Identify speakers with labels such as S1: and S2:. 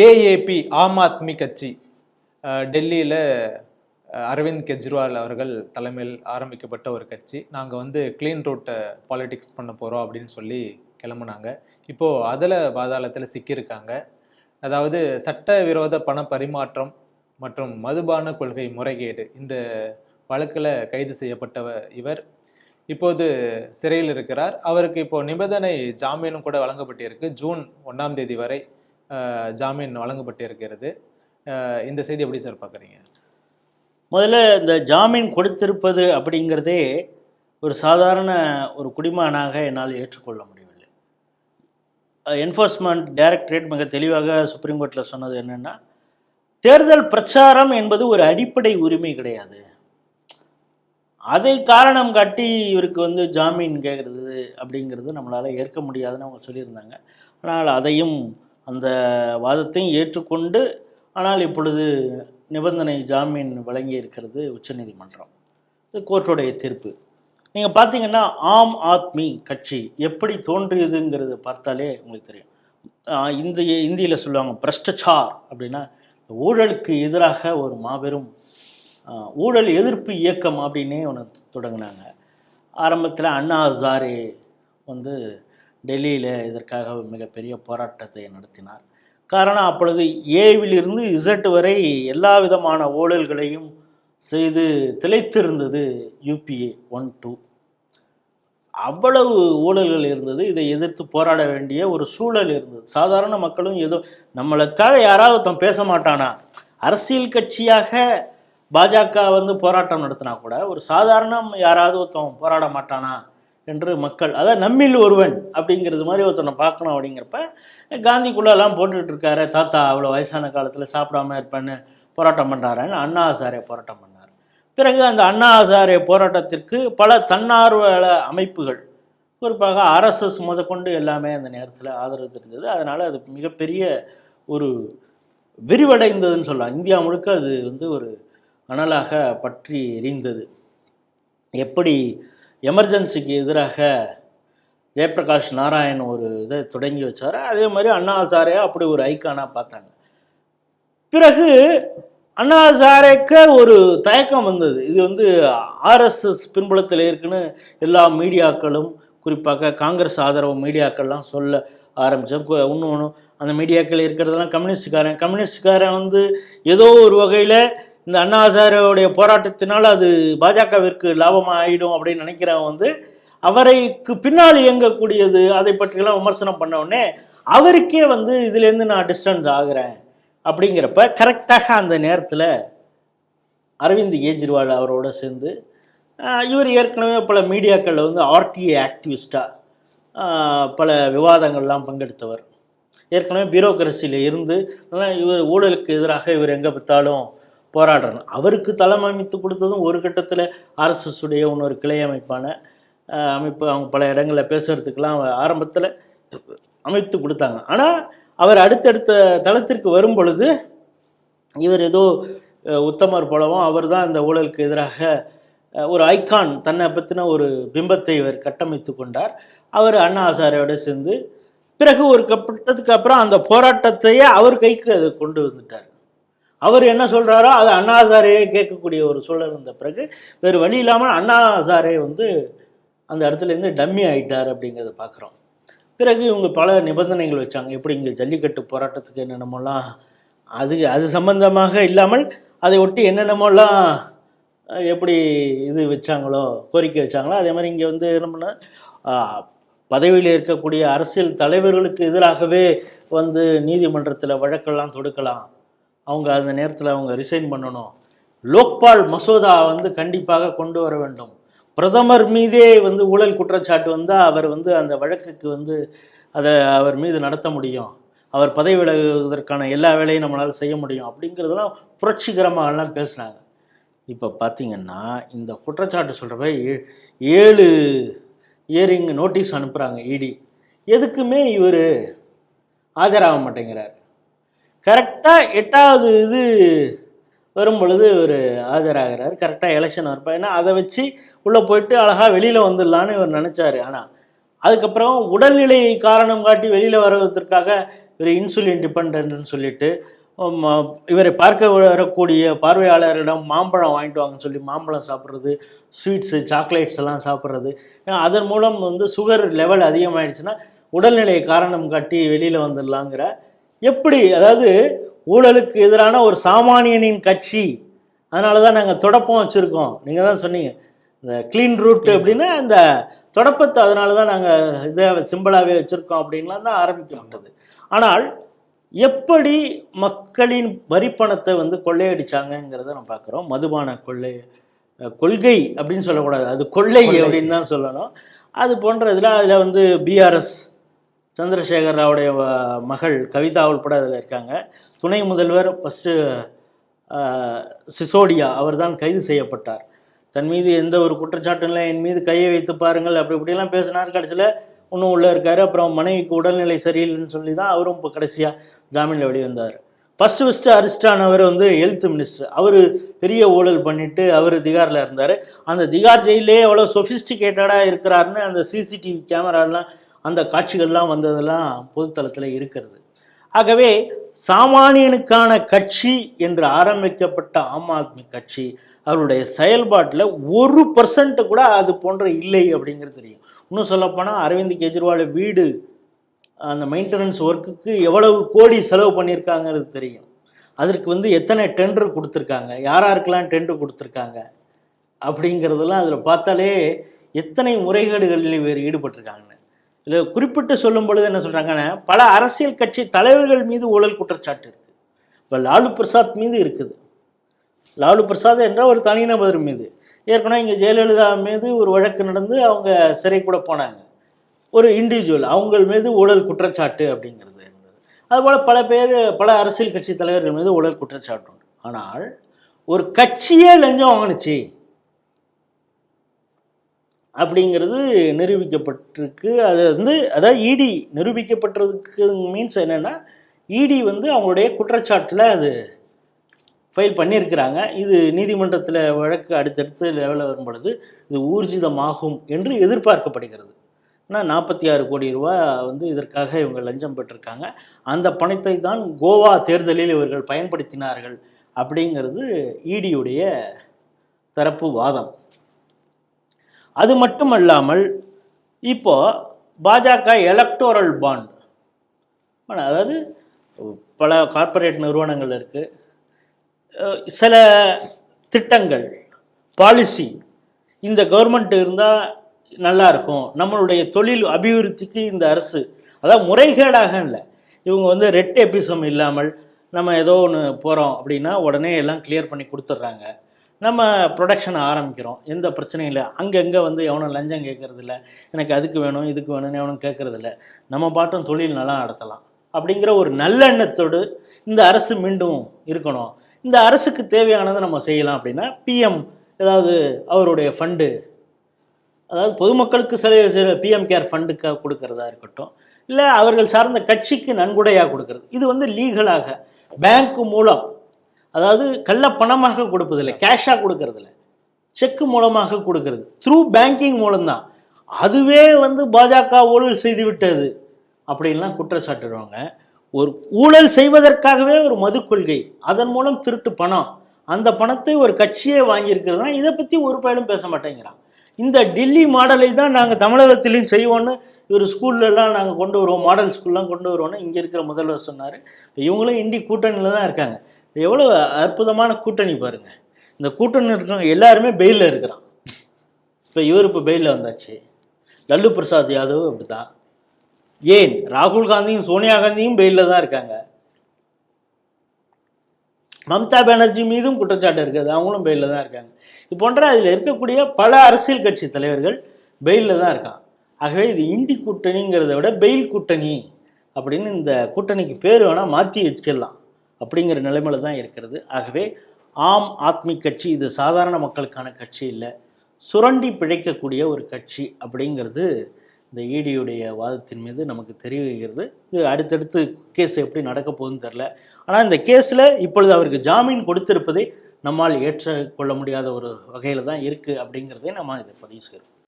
S1: AAB Aam Aadmi கட்சி டெல்லியில் அரவிந்த் கெஜ்ரிவால் அவர்கள் தலைமையில் ஆரம்பிக்கப்பட்ட ஒரு கட்சி. நாங்கள் வந்து க்ளீன் ரூட்டை பாலிடிக்ஸ் பண்ண போகிறோம் அப்படின்னு சொல்லி கிளம்புனாங்க. இப்போது அதில் பாதாளத்தில் சிக்கியிருக்காங்க. அதாவது சட்டவிரோத பண பரிமாற்றம் மற்றும் மதுபான கொள்கை முறைகேடு இந்த வழக்கில் கைது செய்யப்பட்டவர் இவர் இப்போது சிறையில் இருக்கிறார். அவருக்கு இப்போ நிபந்தனை ஜாமீனும் கூட வழங்கப்பட்டிருக்கு. ஜூன் ஒன்றாம் தேதி வரை ஜாமீன் வழங்கப்பட்டிருக்கிறது. இருக்கிறது இந்த செய்தி எப்படி சார் பார்க்குறீங்க?
S2: முதல்ல இந்த ஜாமீன் கொடுத்திருப்பது அப்படிங்கிறதே ஒரு சாதாரண ஒரு குடிமகனாக என்னால் ஏற்றுக்கொள்ள முடியவில்லை. என்ஃபோர்ஸ்மெண்ட் டைரக்டரேட் மிக தெளிவாக சுப்ரீம் கோர்ட்டில் சொன்னது என்னென்னா தேர்தல் பிரச்சாரம் என்பது ஒரு அடிப்படை உரிமை கிடையாது. அதை காரணம் காட்டி இவருக்கு வந்து ஜாமீன் கேட்குறது அப்படிங்கிறது நம்மளால் ஏற்க முடியாதுன்னு அவங்க சொல்லியிருந்தாங்க. ஆனால் அதையும் அந்த வாதத்தையும் ஏற்றுக்கொண்டு ஆனால் இப்பொழுது நிபந்தனை ஜாமீன் வழங்கி இருக்கிறது உச்சநீதிமன்றம். இது கோர்ட்டுடைய தீர்ப்பு. நீங்கள் பார்த்தீங்கன்னா ஆம் ஆத்மி கட்சி எப்படி தோன்றியதுங்கிறத பார்த்தாலே உங்களுக்கு தெரியும். இந்திய இந்த இந்தியில் சொல்லுவாங்க பிரஷ்டச்சார் அப்படின்னா ஊழலுக்கு எதிராக ஒரு மாபெரும் ஊழல் எதிர்ப்பு இயக்கம் அப்படின்னே ஒன்று தொடங்கினாங்க. ஆரம்பத்தில் அண்ணா ஹசாரே வந்து டெல்லியில் இதற்காக மிகப்பெரிய போராட்டத்தை நடத்தினார். காரணம் அப்பொழுது ஏவிலிருந்து இசட் வரை எல்லா விதமான ஊழல்களையும் செய்து திளைத்திருந்தது யூபிஏ ஒன் டூ அவ்வளவு ஊழல்கள் இருந்தது. இதை எதிர்த்து போராட வேண்டிய ஒரு சூழல் இருந்தது. சாதாரண மக்களும் ஏதோ நம்மளுக்காக யாராவது ஒருத்தன் பேச மாட்டானா? அரசியல் கட்சியாக பாஜக வந்து போராட்டம் நடத்தினா கூட ஒரு சாதாரண யாராவது ஒருத்தன் போராட மாட்டானா? என்று மக்கள் அதாவது நம்மில் ஒருவன் அப்படிங்கிறது மாதிரி ஒருத்தனை பார்க்கணும் அப்படிங்கிறப்ப காந்திக்குள்ளெல்லாம் போட்டுக்கிட்டு இருக்காரு. தாத்தா அவ்வளோ வயசான காலத்தில் சாப்பிடாம இருப்பேன்னு போராட்டம் பண்ணுறாருன்னு அண்ணா ஹசாரே போராட்டம் பண்ணார். பிறகு அந்த அண்ணா ஹசாரே போராட்டத்திற்கு பல தன்னார்வல அமைப்புகள் குறிப்பாக ஆர்எஸ்எஸ் முதற்கொண்டு எல்லாமே அந்த நேரத்தில் ஆதரவு தெரிஞ்சது. அதனால் அது மிகப்பெரிய ஒரு விரிவடைந்ததுன்னு சொல்லலாம். இந்தியா முழுக்க அது வந்து ஒரு அனலாக பற்றி எரிந்தது. எப்படி எமர்ஜென்சிக்கு எதிராக ஜெயபிரகாஷ் நாராயண் ஒரு இதை தொடங்கி வச்சார். அதே மாதிரி அண்ணா ஹசாரே அப்படி ஒரு ஐக்கானாக பார்த்தாங்க. பிறகு அண்ணா ஹசாரேக்கு ஒரு தயக்கம் வந்தது. இது வந்து ஆர்எஸ்எஸ் பின்புலத்தில் இருக்குன்னு எல்லா மீடியாக்களும் குறிப்பாக காங்கிரஸ் ஆதரவு மீடியாக்கள்லாம் சொல்ல ஆரம்பித்தோம் இன்னும் ஒன்று அந்த மீடியாக்கள் இருக்கிறதெல்லாம் கம்யூனிஸ்டுக்காரன். கம்யூனிஸ்டுக்காரன் வந்து ஏதோ ஒரு வகையில் இந்த அண்ணா போராட்டத்தினால் அது பாஜகவிற்கு லாபமாக ஆகிடும் அப்படின்னு நினைக்கிறவன் வந்து அவரைக்கு பின்னால் இயங்கக்கூடியது அதை பற்றியெல்லாம் விமர்சனம் பண்ணவுடனே அவருக்கே வந்து இதுலேருந்து நான் டிஸ்டன்ஸ் ஆகிறேன் அப்படிங்கிறப்ப கரெக்டாக அந்த நேரத்தில் அரவிந்த் கெஜ்ரிவால் அவரோட சேர்ந்து இவர் ஏற்கனவே பல மீடியாக்களில் வந்து ஆர்டிஏ ஆக்டிவிஸ்டாக பல விவாதங்கள்லாம் பங்கெடுத்தவர். ஏற்கனவே பியூரோக்ரஸியில் இருந்து இவர் ஊழலுக்கு எதிராக இவர் எங்கே பார்த்தாலும் போராடுறாங்க. அவருக்கு தளம் அமைத்து கொடுத்ததும் ஒரு கட்டத்தில் ஆர்எஸ்எஸ்ஸுடைய இன்னொரு கிளை அமைப்பான அமைப்பு அவங்க பல இடங்களில் பேசுகிறதுக்கெல்லாம் ஆரம்பத்தில் அமைத்து கொடுத்தாங்க. ஆனால் அவர் அடுத்தடுத்த தளத்திற்கு வரும் பொழுது இவர் ஏதோ உத்தமர் போலவும் அவர் தான் இந்த ஊழலுக்கு எதிராக ஒரு ஐகான் தன்னை பற்றின ஒரு பிம்பத்தை இவர் கட்டமைத்து கொண்டார். அவர் அண்ணா ஹசாரையோட சேர்ந்து பிறகு ஒரு கட்டத்துக்கு அப்புறம் அந்த போராட்டத்தையே அவர் கைக்கு அதை கொண்டு வந்துட்டார். அவர் என்ன சொல்கிறாரோ அது அண்ணாசாரையே கேட்கக்கூடிய ஒரு சூழல் வந்த பிறகு வேறு வழி இல்லாமல் அண்ணாசாரே வந்து அந்த இடத்துலேருந்து டம்மி ஆயிட்டார் அப்படிங்கிறத பார்க்குறோம். பிறகு இவங்க பல நிபந்தனைகள் வச்சாங்க. எப்படி இங்கே ஜல்லிக்கட்டு போராட்டத்துக்கு என்னென்னமோலாம் அது அது சம்பந்தமாக இல்லாமல் அதை ஒட்டி என்னென்னமோலாம் எப்படி இது வச்சாங்களோ கோரிக்கை வச்சாங்களோ அதே மாதிரி இங்கே வந்து என்ன பண்ண பதவியில் இருக்கக்கூடிய அரசியல் தலைவர்களுக்கு எதிராகவே வந்து நீதிமன்றத்தில் வழக்கெல்லாம் தொடுக்கலாம். அவங்க அந்த நேரத்தில் அவங்க ரிசைன் பண்ணணும். லோக்பால் மசோதா வந்து கண்டிப்பாக கொண்டு வர வேண்டும். பிரதமர் மீதே வந்து ஊழல் குற்றச்சாட்டு வந்தால் அவர் வந்து அந்த வழக்குக்கு வந்து அதை அவர் மீது நடத்த முடியும். அவர் பதவி விலகுவதற்கான எல்லா வேலையும் நம்மளால் செய்ய முடியும். அப்படிங்கிறதெல்லாம் புரட்சிகரமாகலாம் பேசுகிறாங்க பேசுனாங்க. இப்போ பார்த்தீங்கன்னா இந்த குற்றச்சாட்டு சொல்கிறப்ப ஏழு இயரிங் நோட்டீஸ் அனுப்புகிறாங்க இடி எதுக்குமே இவர் ஆஜராக மாட்டேங்கிறார். கரெக்டாக எட்டாவது இது வரும் பொழுது இவர் ஆஜராகிறார். கரெக்டாக எலெக்ஷன் வரப்போ. ஏன்னா அதை வச்சு உள்ளே போயிட்டு அழகாக வெளியில் வந்துடலான்னு இவர் நினச்சாரு. ஆனால் அதுக்கப்புறம் உடல்நிலை காரணம் காட்டி வெளியில் வருவதற்காக இவர் இன்சுலின் டிபெண்ட்னு சொல்லிட்டு இவரை பார்க்க வரக்கூடிய பார்வையாளர்களிடம் மாம்பழம் வாங்கிட்டு வாங்கன்னு சொல்லி மாம்பழம் சாப்பிட்றது ஸ்வீட்ஸு சாக்லேட்ஸ் எல்லாம் சாப்பிட்றது. ஏன்னா அதன் மூலம் வந்து சுகர் லெவல் அதிகமாகிடுச்சுன்னா உடல்நிலையை காரணம் காட்டி வெளியில் வந்துடலாங்கிற எப்படி? அதாவது ஊழலுக்கு எதிரான ஒரு சாமானியனின் கட்சி. அதனால தான் நாங்கள் தொடப்பம் வச்சுருக்கோம். நீங்கள் தான் சொன்னீங்க. இந்த க்ளீன் ரூட் அப்படின்னா அந்த தொடப்பத்தை அதனால தான் நாங்கள் இதை சிம்பிளாகவே வச்சுருக்கோம் அப்படின்லாம் தான் ஆரம்பிக்கப்பட்டது. ஆனால் எப்படி மக்களின் வரிப்பணத்தை வந்து கொள்ளையடிச்சாங்கங்கிறத நம்ம பார்க்குறோம். மதுபான கொள்ளை கொள்கை அப்படின்னு சொல்லக்கூடாது. அது கொள்ளை. அப்படின்னு தான் சொல்லணும். அது போன்ற இதில் அதில் வந்து பிஆர்எஸ் சந்திரசேகர் ராவுடைய மகள் கவிதா உள்பட அதில் இருக்காங்க. துணை முதல்வர் ஃபஸ்ட்டு சிசோடியா அவர்தான் கைது செய்யப்பட்டார். தன் மீது எந்த ஒரு குற்றச்சாட்டும் இல்லை. என் மீது கையை வைத்து பாருங்கள். அப்படி இப்படிலாம் பேசினார். கடைசியில் இன்னும் உள்ளே இருக்கார். அப்புறம் மனைவிக்கு உடல்நிலை சரியில்லைன்னு சொல்லி தான் அவரும் இப்போ கடைசியாக ஜாமீனில் வெளிவந்தார். ஃபஸ்ட்டு ஃபஸ்ட்டு அரிஸ்டானவர் வந்து ஹெல்த் மினிஸ்டர் அவர் பெரிய ஊழல் பண்ணிட்டு அவர் திகாரில் இருந்தார். அந்த திகார் ஜெயிலே எவ்வளோ சொஃபிஸ்டிகேட்டடாக இருக்கிறாருன்னு அந்த சிசிடிவி கேமராலாம் அந்த காட்சிகள்லாம் வந்ததெல்லாம் பொதுத்தளத்தில் இருக்கிறது. ஆகவே சாமானியனுக்கான கட்சி என்று ஆரம்பிக்கப்பட்ட ஆம் ஆத்மி கட்சி அவருடைய செயல்பாட்டில் ஒரு பர்சன்ட் கூட அது போன்ற இல்லை அப்படிங்கிறது தெரியும். இன்னும் சொல்லப்போனால் அரவிந்த் கெஜ்ரிவால் வீடு அந்த மெயின்டெனன்ஸ் ஒர்க்குக்கு எவ்வளவு கோடி செலவு பண்ணியிருக்காங்கிறது தெரியும். அதற்கு வந்து எத்தனை டெண்டர் கொடுத்துருக்காங்க யாராருக்கெல்லாம் டெண்டர் கொடுத்துருக்காங்க அப்படிங்கிறதெல்லாம் அதில் பார்த்தாலே எத்தனை முறைகேடுகளில் இவர் ஈடுபட்டிருக்காங்கன்னு. இதில் குறிப்பிட்டு சொல்லும் பொழுது என்ன சொல்கிறாங்கன்னா பல அரசியல் கட்சி தலைவர்கள் மீது ஊழல் குற்றச்சாட்டு இருக்குது இப்போ லாலு பிரசாத் மீது இருக்குது. லாலு பிரசாத் என்ற ஒரு தனிநபர் மீது. ஏற்கனவே இங்கே ஜெயலலிதா மீது ஒரு வழக்கு நடந்து அவங்க சிறை கூட போனாங்க. ஒரு இண்டிவிஜுவல் அவங்கள் மீது ஊழல் குற்றச்சாட்டு அப்படிங்கிறது இருந்தது. அதுபோல் பல பேர் பல அரசியல் கட்சி தலைவர்கள் மீது ஊழல் குற்றச்சாட்டு உண்டு. ஆனால் ஒரு கட்சியே லஞ்சம் வாங்கினுச்சு. அப்படிங்கிறது நிரூபிக்கப்பட்டிருக்கு. அது வந்து அதாவது இடி நிரூபிக்கப்பட்டதுக்கு மீன்ஸ் என்னென்னா இடி வந்து அவங்களுடைய குற்றச்சாட்டில் அது ஃபைல் பண்ணியிருக்கிறாங்க. இது நீதிமன்றத்தில் வழக்கு அடுத்தடுத்து லெவலில் வரும் பொழுது இது ஊர்ஜிதமாகும் என்று எதிர்பார்க்கப்படுகிறது. ஏன்னா நாற்பத்தி ஆறு கோடி ரூபா வந்து இதற்காக இவங்க லஞ்சம் பெற்றிருக்காங்க. அந்த பணத்தை தான் கோவா தேர்தலில் இவர்கள் பயன்படுத்தினார்கள் அப்படிங்கிறது இடியுடைய தரப்பு வாதம். அது மட்டுமல்லாமல் இப்போ பாஜக எலக்டோரல் பாண்ட் அதாவது பல கார்ப்பரேட் நிறுவனங்கள் இருக்குது சில திட்டங்கள் பாலிசி இந்த கவர்மெண்ட் இருந்தால் நல்லா இருக்கும். நம்மளுடைய தொழில் அபிவிருத்திக்கு இந்த அரசு அதாவது முறைகேடாக இல்லை. இவங்க வந்து ரெட் எபிசம் இல்லாமல் நம்ம ஏதோ ஒன்று போகிறோம் அப்படின்னா உடனே எல்லாம் கிளியர் பண்ணி கொடுத்துட்றாங்க நம்ம ப்ரொடக்ஷனை ஆரம்பிக்கிறோம். எந்த பிரச்சனையும் இல்லை. அங்கங்கே வந்து எவனும் லஞ்சம் கேட்கறதில்ல. எனக்கு அதுக்கு வேணும் இதுக்கு வேணும்னு எவனும் கேட்குறதில்ல. நம்ம பாட்டும் தொழில் நல்லா நடத்தலாம். அப்படிங்கிற ஒரு நல்லெண்ணத்தோடு இந்த அரசு மீண்டும் இருக்கணும். இந்த அரசுக்கு தேவையானதை நம்ம செய்யலாம் அப்படின்னா பிஎம் ஏதாவது அவருடைய ஃபண்டு அதாவது பொதுமக்களுக்கு சில சில பிஎம் கேர் ஃபண்டுக்காக கொடுக்கறதா இருக்கட்டும். இல்லை அவர்கள் சார்ந்த கட்சிக்கு நன்கொடையாக கொடுக்கறது. இது வந்து லீகலாக பேங்க் மூலம் அதாவது கள்ள பணமாக கொடுப்பதில்லை கேஷாக கொடுக்கறதில்ல. செக்கு மூலமாக கொடுக்கறது. த்ரூ பேங்கிங் மூலம்தான். அதுவே வந்து பாஜக ஊழல் செய்து விட்டது அப்படின்லாம் குற்றச்சாட்டுடுவாங்க ஒரு ஊழல் செய்வதற்காகவே ஒரு மது கொள்கை அதன் மூலம் திருட்டு பணம். அந்த பணத்தை ஒரு கட்சியே வாங்கியிருக்கிறதுனா இதை பற்றி ஒரு பயனும் பேச மாட்டேங்கிறான். இந்த டெல்லி மாடலை தான் நாங்கள் தமிழகத்திலையும் செய்வோன்னு இவர் ஸ்கூல்லலாம் நாங்கள் கொண்டு வருவோம் மாடல் ஸ்கூல்லாம் கொண்டு வருவோம்னு இங்கே இருக்கிற முதல்வர் சொன்னார். இப்போ இவங்களும் இண்டி கூட்டணியில் தான் இருக்காங்க. எவ்வளோ அற்புதமான கூட்டணி பாருங்கள் இந்த கூட்டணி இருக்கிறவங்க எல்லாருமே பெயிலில் இருக்கிறான். இப்போ இவர் இப்போ பெயிலில் வந்தாச்சு. லல்லு பிரசாத் யாதவ் அப்படி தான் ஏன்? ராகுல் காந்தியும் சோனியா காந்தியும் பெயிலில் தான் இருக்காங்க. மம்தா பானர்ஜி மீதும் குற்றச்சாட்டு இருக்குது. அவங்களும் பெயிலில் தான் இருக்காங்க. இது போன்ற அதில் இருக்கக்கூடிய பல அரசியல் கட்சி தலைவர்கள் பெயிலில் தான் இருக்கான். ஆகவே இது இண்டி கூட்டணிங்கிறத விட பெயில் கூட்டணி அப்படின்னு இந்த கூட்டணிக்கு பேர் வேணால் மாற்றி வச்சுக்கலாம். அப்படிங்கிற நிலைமையில தான் இருக்கிறது. ஆகவே ஆம் ஆத்மி கட்சி இது சாதாரண மக்களுக்கான கட்சி இல்லை. சுரண்டி பிழைக்கக்கூடிய ஒரு கட்சி அப்படிங்கிறது இந்த ஈடியுடைய வாதத்தின் மீது நமக்கு தெரிவிக்கிறது. இது அடுத்தடுத்து கேஸ் எப்படி நடக்க போகுதுன்னு தெரில ஆனால் இந்த கேஸில் இப்பொழுது அவருக்கு ஜாமீன் கொடுத்திருப்பதை நம்மால் ஏற்றுக்கொள்ள முடியாத ஒரு வகையில் தான் இருக்குது அப்படிங்கிறதே நம்ம இதை பதிவு செய்கிறோம்